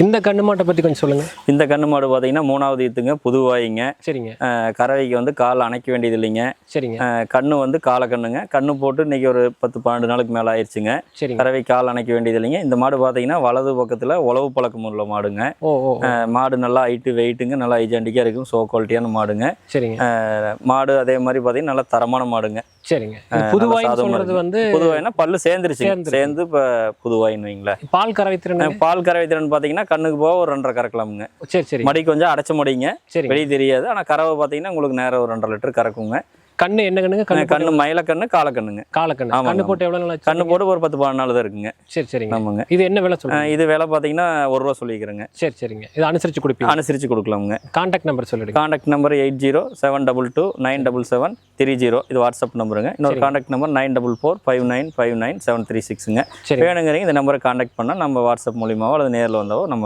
இந்த கண்ணு மாட்டை பற்றி கொஞ்சம் சொல்லுங்க. இந்த கண்ணு மாடு பார்த்தீங்கன்னா மூணாவது ஈத்துங்க புதுவாயிங்க சரிங்க. கறவைக்கு வந்து கால் அணைக்க வேண்டியது இல்லைங்க. சரிங்க. கண்ணு வந்து காலை கண்ணுங்க. கண்ணு போட்டு இன்னைக்கு ஒரு பத்து பன்னெண்டு நாளுக்கு மேலே ஆயிடுச்சுங்க. சரிங்க. கறவை கால் அணைக்க வேண்டியது இல்லைங்க. இந்த மாடு பார்த்தீங்கன்னா வலது பக்கத்தில் உழவு பழக்கம் உள்ள மாடுங்க. மாடு நல்லா ஹைட்டு வெயிட்டுங்க நல்லா ஹைஜாண்டிக்காக இருக்கும். சோ குவாலிட்டியான மாடுங்க. சரிங்க. மாடு அதே மாதிரி பார்த்தீங்கன்னா நல்லா தரமான மாடுங்க. சரிங்க. சாதமா சொல்றது வந்து புதுவாயினா பல்லு சேர்ந்துருச்சு. சேர்ந்து இப்போ புதுவாயின்னு வைங்களேன். பால் கறவை திறன் பால் கறவை திறன் பார்த்தீங்கன்னா கண்ணுக்கு போக ஒரு ரெண்டரை கறக்கலாமுங்க. சரி சரி. மடி கொஞ்சம் அடைச்ச மடிங்க. சரிங்க. வெளியே தெரியாது. ஆனால் கறவை பார்த்தீங்கன்னா உங்களுக்கு நேரம் ஒரு ரெண்டரை லிட்டர் கறக்குங்க. கண்ணு என்ன கண்ணுங்க? கண்ணு கண்ணு மயில கண்ணு கால கண்ணுங்க. ஆமாங்க, கண்ணு. ஆமாங்க. போட்டு எவ்வளவு நாள்? கண்ணு போட்டு ஒரு பத்து பதினாலு தான் இருக்குங்க. சரி சரிங்க. ஆமாங்க. இது என்ன விலை சொல்லுங்க இது விலை பார்த்தீங்கன்னா ஒரு ரூபா சொல்லிக்கிறேங்க. சரி சரிங்க. இது அனுசரிச்சு கொடுப்பீங்க அனுசரித்து கொடுக்கலாமுங்க. கான்டாக்ட் நம்பர் சொல்லிடுங்க. Contact number eight zero seven double two nine double seven three zero இது வாட்ஸ்அப் நம்பருங்க இன்னொரு. Contact number nine double four five nine five nine seven three சிக்ஸுங்க சரி. வேணுங்கிறீங்க இந்த நம்பரை காண்டாக்ட் பண்ணால் நம்ம வாட்ஸ்அப் மூலியமாவோ அல்லது நேரில் வந்தாவோ நம்ம